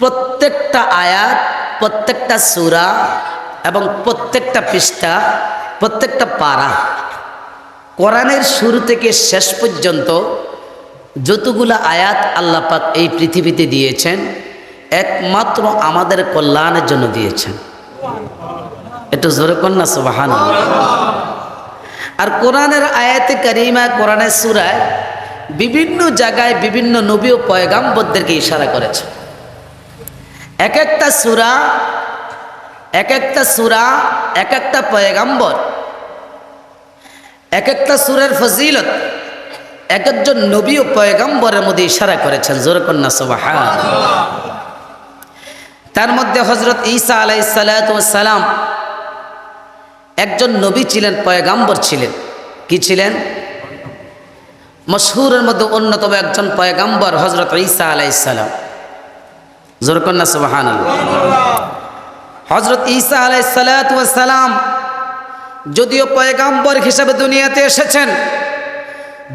প্রত্যেকটা আয়াত, প্রত্যেকটা সুরা এবং প্রত্যেকটা পৃষ্ঠা, প্রত্যেকটা পারা। কোরআনের শুরু থেকে শেষ পর্যন্ত যতগুলো আয়াত আল্লাহ পাক এই পৃথিবীতে দিয়েছেন, একমাত্র আমাদের কল্যাণের জন্য দিয়েছেন। একটু জোরে কন্যা সুবাহান আর কোরআনের আয়াতে কারিমা, কোরআনের সুরায় বিভিন্ন জায়গায় বিভিন্ন নবী ও পয়গাম্বরদেরকে ইশারা করেছে। এক একটা সুরা এক একটা সুরা এক একটা পয়গাম্বর এক একটা সুরের ফজিলত এক একজন নবী ও পয়গাম্বরের মধ্যে ইশারা করেছেন জোরকন্যা সবাহা তার মধ্যে হজরত ঈসা আলাই সালাম একজন নবী ছিলেন, পয়গাম্বর ছিলেন। কি ছিলেন? মশহুরের মধ্যে অন্যতম একজন পয়গাম্বর হজরত ঈসা আলাই সালাম। জোরকন্যা সুবাহান হজরত ঈসা আলাই সালাম যদিও পয়গাম্বর হিসাবে দুনিয়াতে এসেছেন,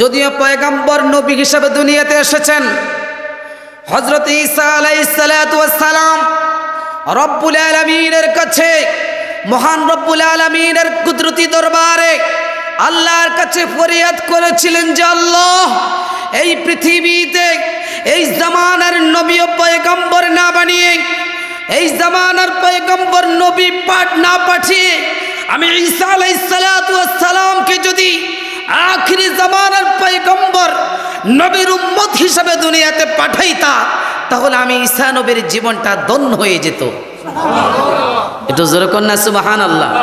যদিও পয়গাম্বর নবী হিসাবে দুনিয়াতে এসেছেন হজরত ঈসা আলাই সালাম রব্বুল আলমিনের কাছে, মহান রব্বুল আলমিনের কুদরতি দরবারে আল্লাহর কাছে ফরিয়াদ করেছিলেন যে আল্লাহ, এই পৃথিবীতে এই জামানার নবী ও পয়গম্বর না বানিয়ে, এই জামানার পয়গম্বর নবী পাঠ না পাঠিয়ে, আমি ঈসা আলাইসালামকে যদি আখিরি জামানার পয়গম্বর নবীর উম্মত হিসাবে দুনিয়াতে পাঠাইতা, তাহলে আমি ঈসা নবীর জীবনটা দন্য হয়ে যেত। একটু জোরে কন্যা সুবাহান আল্লাহু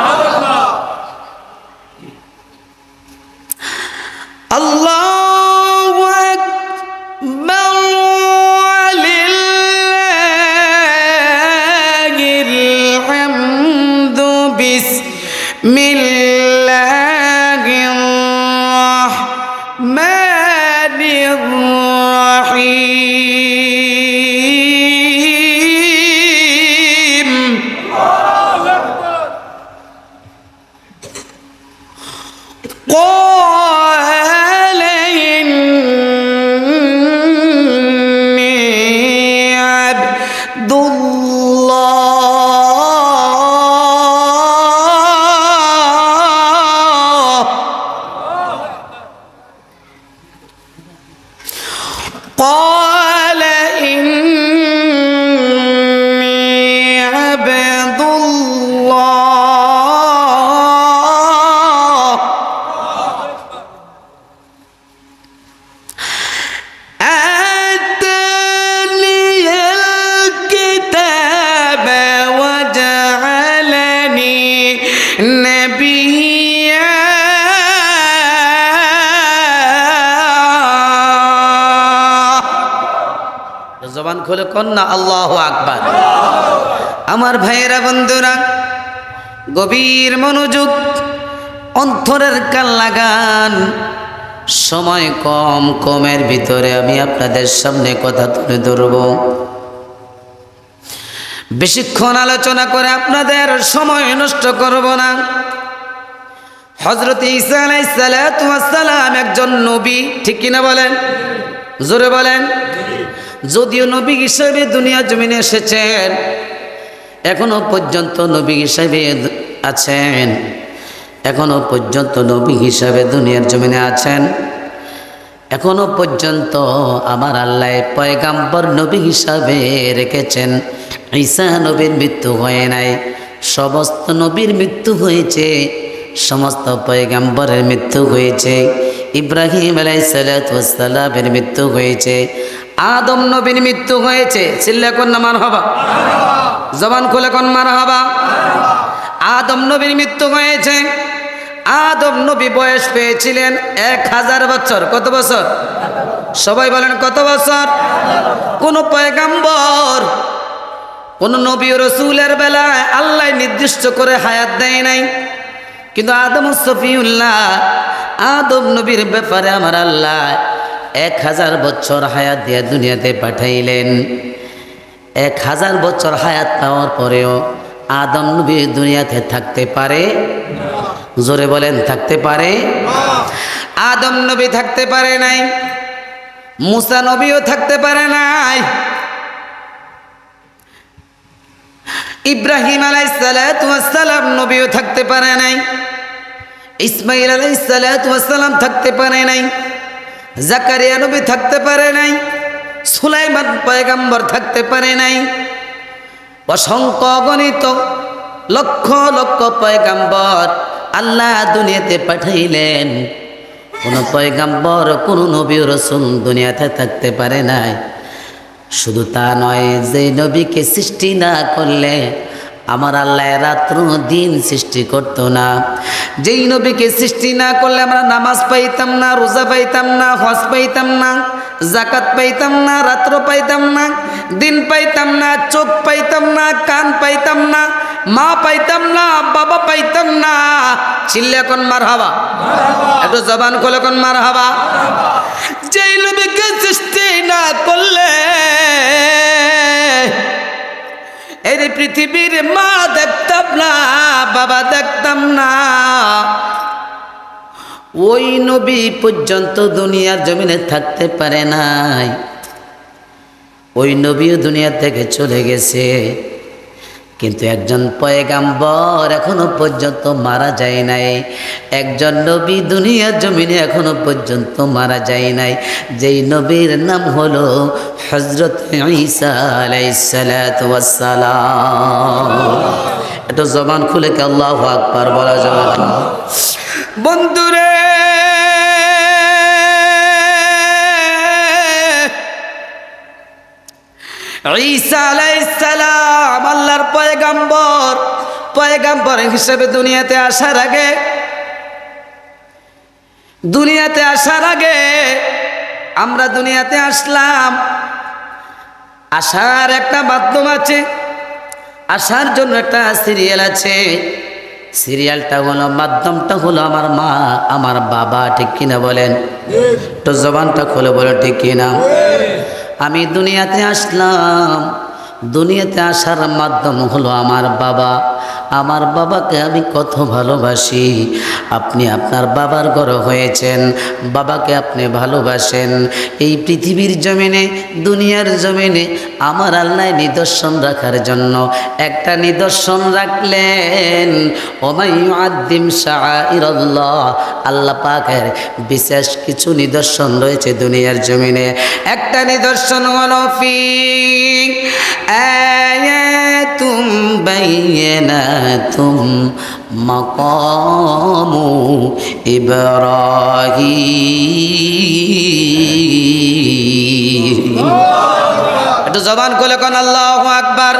ঘর জবান খুলে কন্যা, আল্লাহ আকবার। আমার ভাইয়েরা, বন্ধুরা, গভীর মনোযোগ, অন্তরের কান লাগান। সময় কম, কমের ভিতরে আমি আপনাদের সামনে কথা তুলে ধরব। বেশিক্ষণ আলোচনা করে আপনাদের সময় নষ্ট করব না। হজরত ঈসা আলাইসালাম একজন নবী, ঠিক কিনা বলেন? জোরে বলেন। যদিও নবী হিসেবে দুনিয়া জমিনে এসেছেন, এখনও পর্যন্ত নবী হিসেবে আছেন, এখনও পর্যন্ত নবী হিসাবে দুনিয়ার জমিনে আছেন, এখনও পর্যন্ত আমার আল্লাহ পয়গাম্বর নবী হিসাবে রেখেছেন, ঈসা নবীর মৃত্যু হয় নাই, সমস্ত নবীর মৃত্যু হয়েছে, সমস্ত পয়গাম্বরের মৃত্যু হয়েছে, ইব্রাহিম আলাইসালামের মৃত্যু হয়েছে আদম নবীর মৃত্যু হয়েছে। চিল্লা কন্যা মার হবা জবান খুলে কন মার হবা আদম নবীর মৃত্যু হয়েছে। আদম নবী বয়স পেয়েছিলেন এক হাজার বছর। কত বছর? সবাই বলেন কত বছর? কোন পয়গাম্বর, কোন নবী রসুলের বেলায় আল্লাহ নির্দিষ্ট করে হায়াত দেয় নাই। কিন্তু আদম সফিউল্লাহ, আদম নবীর ব্যাপারে আমার আল্লাহ এক হাজার বছর হায়াত দিয়ে দুনিয়াতে পাঠাইলেন। এক হাজার বছর হায়াত পাওয়ার পরেও আদম নবী দুনিয়াতে থাকতে পারে? জোরে বলেন, থাকতে পারে? আদম নবী থাকতে পারে নাই। মুসা নবীও থাকতে পারে নাই। ইব্রাহিম আলাইসালাম নবীও থাকতে পারে নাই। ইসমাইল আলাইসালাম থাকতে পারে নাই। জাকারিয়া নবী থাকতে পারে নাই, সুলাইমান পয়গাম্বর থাকতে পারে নাই, অসংখ্য গণিত লক্ষ লক্ষ পয়গাম্বর আল্লাহ দুনিয়াতে পাঠাইলেন। কোন পয়গাম্বর, কোন নবী রসুন দুনিয়াতে থাকতে পারে নাই। শুধু তা নয়, যে নবীকে সৃষ্টি না করলে আমার আল্লাহ রাত্র দিন সৃষ্টি করতো না। যেই নবীকে সৃষ্টি না করলে আমরা নামাজ পাইতাম না, রোজা পাইতাম না, হজ পাইতাম না জাকাত পাইতাম না, রাত্র পাইতাম না, দিন পাইতাম না, চোখ পাইতাম না, কান পাইতাম না, মা পাইতাম না, বাবা পাইতাম না। চিল্লে এখন মার হাবা একটু জবান খোলে কোন মার হাবা যেই নবীকে সৃষ্টি না করলে এই পৃথিবীর মা দেখতাম না, বাবা দেখতাম না। ওই নবী পর্যন্ত দুনিয়ার জমিনে থাকতে পারে নাই। ওই নবীও দুনিয়া থেকে চলে গেছে। কিন্তু একজন পয়গাম্বর এখনও পর্যন্ত মারা যায় নাই। একজন নবী দুনিয়ার জমিনে এখনও পর্যন্ত মারা যায় নাই। যেই নবীর নাম হলো হজরত ঈসা একটু জবান খুলে কে আল্লাহ আকবার বলা যাবে বন্ধুরে! ঈসা আলাইসালাম আল্লাহর পয়গাম্বর পয়গাম্বর হিসেবে দুনিয়াতে আসার আগে, দুনিয়াতে আসার আগে আমরা দুনিয়াতে আসলাম। আসার একটা মাধ্যম আছে, আসার জন্য একটা সিরিয়াল আছে। সিরিয়ালটা হলো, মাধ্যমটা হলো আমার মা, আমার বাবা, ঠিক কিনা বলেন? তো জবানটা খুলে বলে, ঠিক কিনা? আমি দুনিয়াতে আসলাম। দুনিয়াতে আসার মাধ্যম হলো আমার বাবা। আমার বাবাকে আমি কত ভালোবাসি। আপনি আপনার বাবার ঘর হয়েছেন, বাবাকে আপনি ভালোবাসেন। এই পৃথিবীর জমিনে, দুনিয়ার জমিনে আমার আল্লাহ নিদর্শন রাখার জন্য একটা নিদর্শন রাখলেন। ওমাইয়াদ্দিম শাহ আল্লাহ পাকের বিশেষ কিছু নিদর্শন রয়েছে দুনিয়ার জমিনে। একটা নিদর্শন হলো আয়াতুম বাইনাতুম মাকামু ইব্রাহিম। একটু জবান কোলে কোন আল্লাহ আকবার।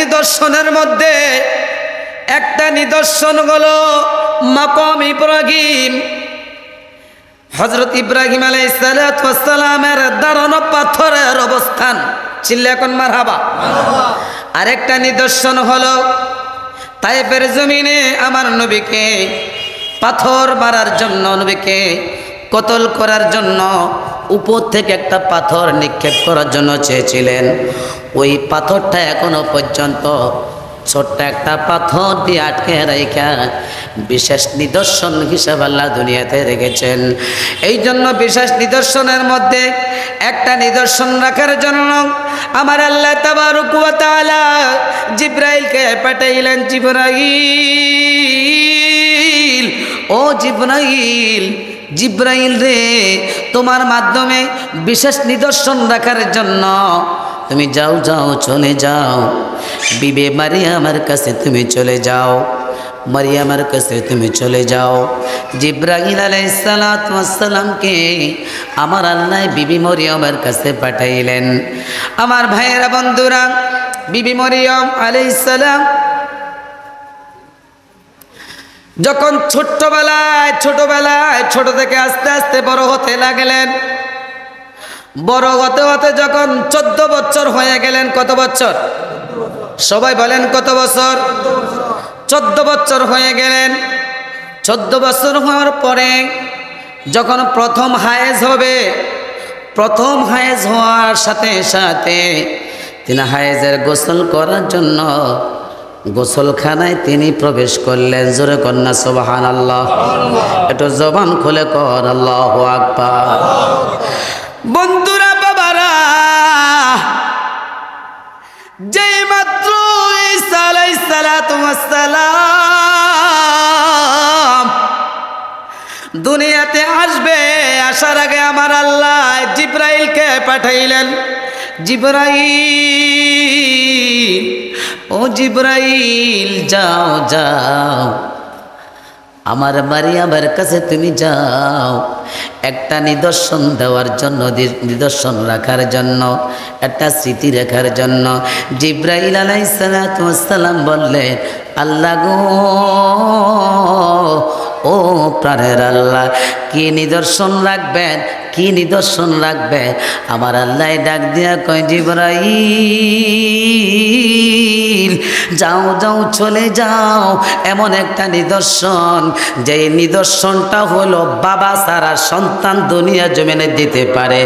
নিদর্শনের মধ্যে একটা নিদর্শন হলো মাকম ইব্রাহিম। হজরত ইব্রাহিম আলাইসালামের দাঁড়ানো পাথরের অবস্থান। চিল্লে এখন মার হাবা আরেকটা নিদর্শন হলো তাইফের জমিনে আমার নবীকে পাথর মারার জন্য, নবীকে কতল করার জন্য উপর থেকে একটা পাথর নিক্ষেপ করার জন্য চেয়েছিলেন। ওই পাথরটা এখনও পর্যন্ত ছোট্ট একটা পাথর দিয়ে আটকে রেখা বিশেষ নিদর্শন হিসাবে আল্লাহ দুনিয়াতে রেখেছেন। এই জন্য বিশেষ নিদর্শনের মধ্যে একটা নিদর্শন রাখার জন্য আমার আল্লাহ তাবারুকুয়ালা জিব্রাইলকে পাঠাইলেন, জিব্রাইল, ও জিব্রাইল জিব্রাইল রে, তোমার মাধ্যমে বিশেষ নিদর্শন রাখার জন্য তুমি যাও যাও, চলে যাও। বিবে মারিয়ামার কাছে তুমি চলে যাও। মারিয়ামার কাছে তুমি চলে যাও। জিব্রাহিল আলাইসালামকে আমার আল্লাহ বিবি মরিয়মের কাছে পাঠাইলেন। আমার ভাইয়েরা বন্ধুরা, বিবি মরিয়ম আলাইসালাম যখন ছোট্টবেলায়, ছোটবেলায় ছোট থেকে আস্তে আস্তে বড় হতে লাগলেন, বড় হতে হতে যখন চোদ্দ বছর হয়ে গেলেন, কত বছর? সবাই বলেন কত বছর? চোদ্দ বছর হয়ে গেলেন। চোদ্দ বছর হওয়ার পরে যখন প্রথম হায়েজ হবে, প্রথম হায়েজ হওয়ার সাথে সাথে তিনি হায়েজের গোসল করার জন্য গোসলখানায় তিনি প্রবেশ করলেন। জোরে কন্যা সোবাহান আল্লাহ একটু জবান খুলে কর আল্লাহ আকবার। বন্ধুরা, বাবারা, যেই মাত্র দুনিয়াতে আসবে, আসার আগে আমার আল্লাহ জিব্রাইলকে পাঠাইলেন। জিব্রাইল ও জিব্রাইল, যাও যাও। আমার মারিয়ামের কাছে তুমি যাও। একটা নিদর্শন দেওয়ার জন্য নিদর্শন রাখার জন্য, একটা স্মৃতি রাখার জন্য। জিব্রাইল আলাইসালাম বললেন, আল্লাহ গো ও প্রাণের আল্লাহ, কি নিদর্শন রাখবেন কি নিদর্শন রাখবেন আমার আল্লাহ ডাক দিয়া কয়, জিব্রাইল, যাও যাও, চলে যাও। এমন একটা নিদর্শন যে নিদর্শনটা হলো বাবা সারা সন্তান দুনিয়া জমিনে দিতে পারে।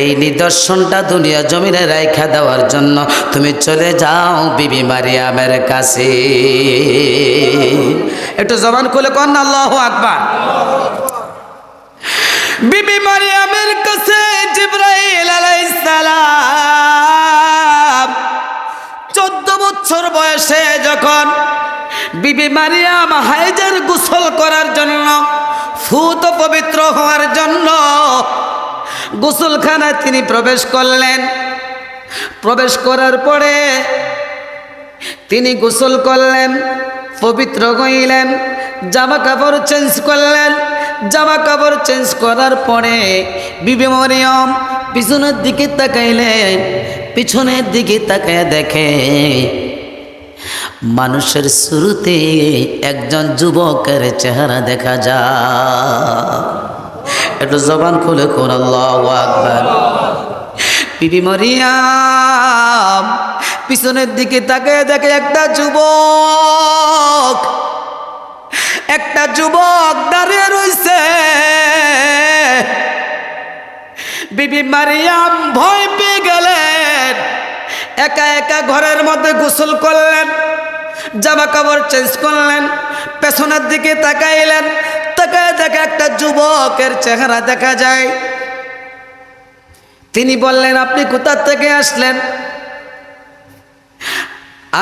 এই নিদর্শনটা দুনিয়া জমিনে রেখা দেওয়ার জন্য তুমি চলে যাও, বিবি মারিয়ামের কাছে। একটু জবান খুলে কন না, আল্লাহ আকবার। বিবি মারিয়ামের কাছে জিব্রাইল আলাইহিস সালাম চোদ্দ বছর বয়সে যখন বিবি মারিয়াম হাইজার গোসল করার জন্য ফুত পবিত্র হওয়ার জন্য গোসলখানায় তিনি প্রবেশ করলেন। প্রবেশ করার পরে তিনি গোসল করলেন। পবিত্র হইলেন জামা কাপড় চেঞ্জ করলেন। জামা কাপড় চেঞ্জ করার পরে বিবি মরিয়ম পিছনের দিকে তাকাইলেন, পিছনের দিকে তাকায় দেখে মানুষের শুরুতে একজন যুবকের চেহারা দেখা যায়। একটু জবান খুলে কোন আল্লাহ বিবি মরিয়াম পিছনের দিকে তাকে দেখে একটা যুবক একটা যুবক দাঁড়িয়ে রইছে। বিবি মারিয়াম ভয় পেয়ে গেলেন, একা একা ঘরের মধ্যে গোসল করলেন জামা কাপড় চেঞ্জ করলেন, পেছনের দিকে তাকাইলেন, তাকায় দেখে একটা যুবকের চেহারা দেখা যায়। তিনি বললেন, আপনি কোথা থেকে আসলেন?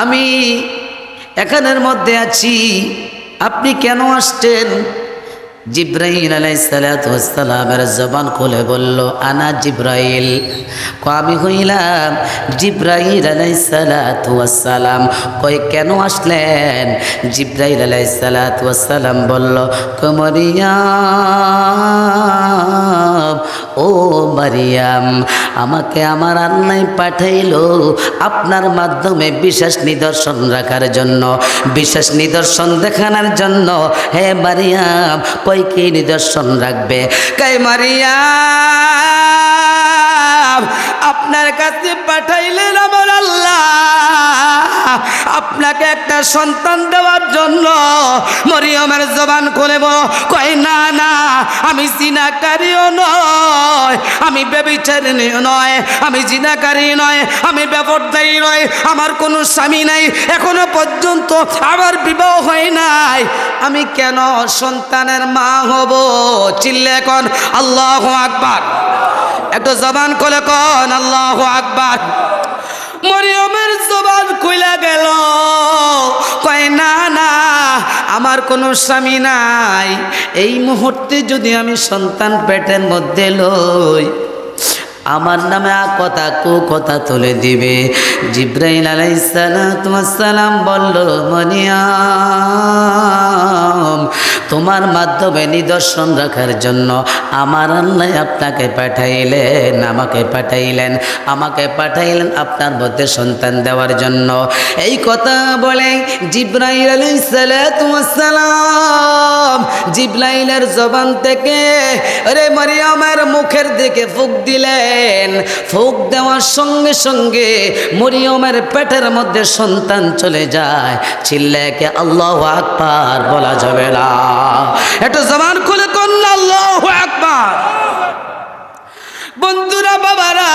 আমি এখানের মধ্যে আছি। আপনি কেন আসছেন? জিব্রাইল আলাইসালামের জবান খুলে বলল, আনা জিব্রাইল। আমি হইলাম জিব্রাইল আলাইসালাম কই কেন আসলেন? জিব্রাইল আলাইসালাম বলল কমরিয়াম ও মারিয়াম, আমাকে আমার আন্নায় পাঠাইল আপনার মাধ্যমে বিশেষ নিদর্শন রাখার জন্য। বিশেষ নিদর্শন দেখানোর জন্য, হে মারিয়াম, কই কি নিদর্শন রাখবে? কে মারিয়াম আপনার কাছে পাঠাইলেন আমার আল্লাহ। আপনাকে একটা সন্তান দেওয়ার জন্য মরিয়মের জবান খুলে কয়, না না, আমি জিনাকারীও নয়, আমি বেবিচারিণীও নয়, আমি জিনাকারী নয়, আমি ব্যাপারদায়ী নয়, আমার কোনো স্বামী নাই, এখনও পর্যন্ত আমার বিবাহ হয় নাই। আমি কেন সন্তানের মা হব? চিল্লে এখন আল্লাহ আকবার। একটু জবান খুলে কন, আল্লাহ আকবার। মরিয়মের জবান খুলে গেল। কয়, না না, আমার কোনো স্বামী নাই। এই মুহূর্তে যদি আমি সন্তান পেটের মধ্যে লই, আমার নামে কথা, কু কথা তুলে দিবে। জিব্রাইল আলাইসালাম বলল মনিয়াম তোমার মাধ্যমে নিদর্শন রাখার জন্য আমার আল্লাহ আপনাকে পাঠাইলেন, আমাকে পাঠাইলেন আমাকে পাঠাইলেন আপনার মধ্যে সন্তান দেওয়ার জন্য। এই কথা বলে জিব্রাইল আলী সালাম জিব্রাইলের জবান থেকে রে মরিয়মের মুখের দিকে ফুক দিলেন। ফুক দেওয়ার সঙ্গে সঙ্গে মরিয়মের পেটের মধ্যে সন্তান চলে যায়। চিল্লেকে আল্লাহ আকবার বলা যাবে না। একটু জবান খুলে কন্যা একবার বন্ধুরা, বাবারা,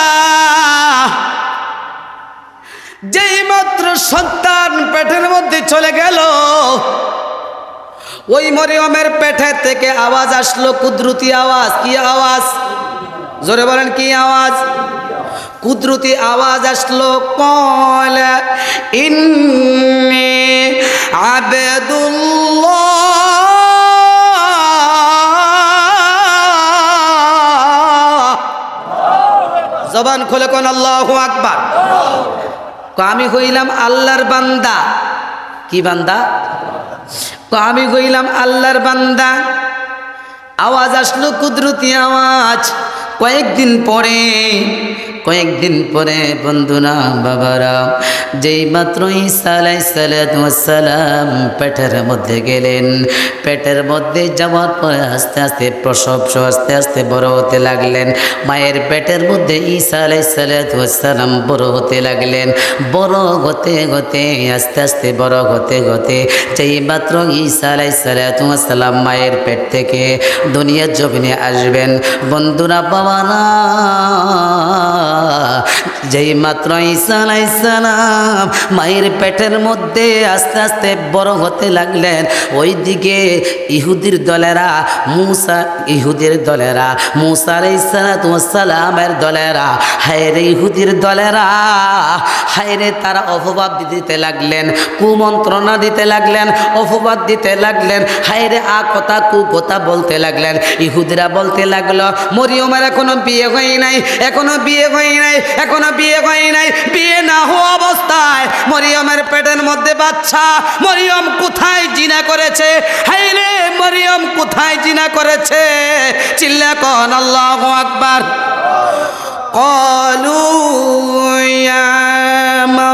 যেই মাত্র সন্তান পেটের মধ্যে চলে গেল, ওই মরিয়মের পেটের থেকে আওয়াজ আসলো, কুদরতি আওয়াজ, কি আওয়াজ? জোরে বলেন, কি আওয়াজ? কুদরতি আওয়াজ আসলো কল ইন্নি আবেদুল্লাহ জবান খোলে কোন আল্লাহ আকবার। আমি হইলাম আল্লাহর বান্দা। কি বান্দা? আমি হইলাম আল্লাহর বান্দা। আওয়াজ আসলো কুদরতি আওয়াজ। কয়েকদিন পরে কয়েকদিন পরে বন্ধুরা, বাবারা, যেই মাত্র ঈসা সালাম পেটের মধ্যে গেলেন, পেটের মধ্যে যাওয়ার পরে আস্তে আস্তে প্রসব আস্তে আস্তে বড় হতে লাগলেন, মায়ের পেটের মধ্যে ঈসা সালাম বড় হতে লাগলেন, বড় হতে হতে, আস্তে আস্তে বড় হতে হতে, যেই মাত্র ঈসা সালাম মায়ের পেট থেকে দুনিয়ার জমিনে আসবেন, বন্ধুরা বাবা না যেই মাত্র ঈসা আলাইসালাম মায়ের পেটের মধ্যে আস্তে আস্তে বড় হতে লাগলেন, ওইদিকে ইহুদির দলেরা, মুসা ইহুদির দলেরা, মুসা আলাইসালামের দলেরা, হায়রে ইহুদির দলেরা, হায়রে তারা অপবাদ দিতে লাগলেন, কুমন্ত্রণা দিতে লাগলেন, অপবাদ দিতে লাগলেন, হায়রে আ কথা কু কথা বলতে লাগলেন, ইহুদিরা বলতে লাগল, মরিয়মের এখনও বিয়ে হয় নাই এখনও বিয়ে হয় নাই, এখনও বিয়ে হয় নাই। বিয়ে না হওয়া অবস্থায় মরিয়মের পেটের মধ্যে বাচ্চা, মরিয়ম কোথায় জিনা করেছে? হাইরে মরিয়ম কোথায় জিনা করেছে? চিল্লা কন, আল্লাহ আকবার। কলু মা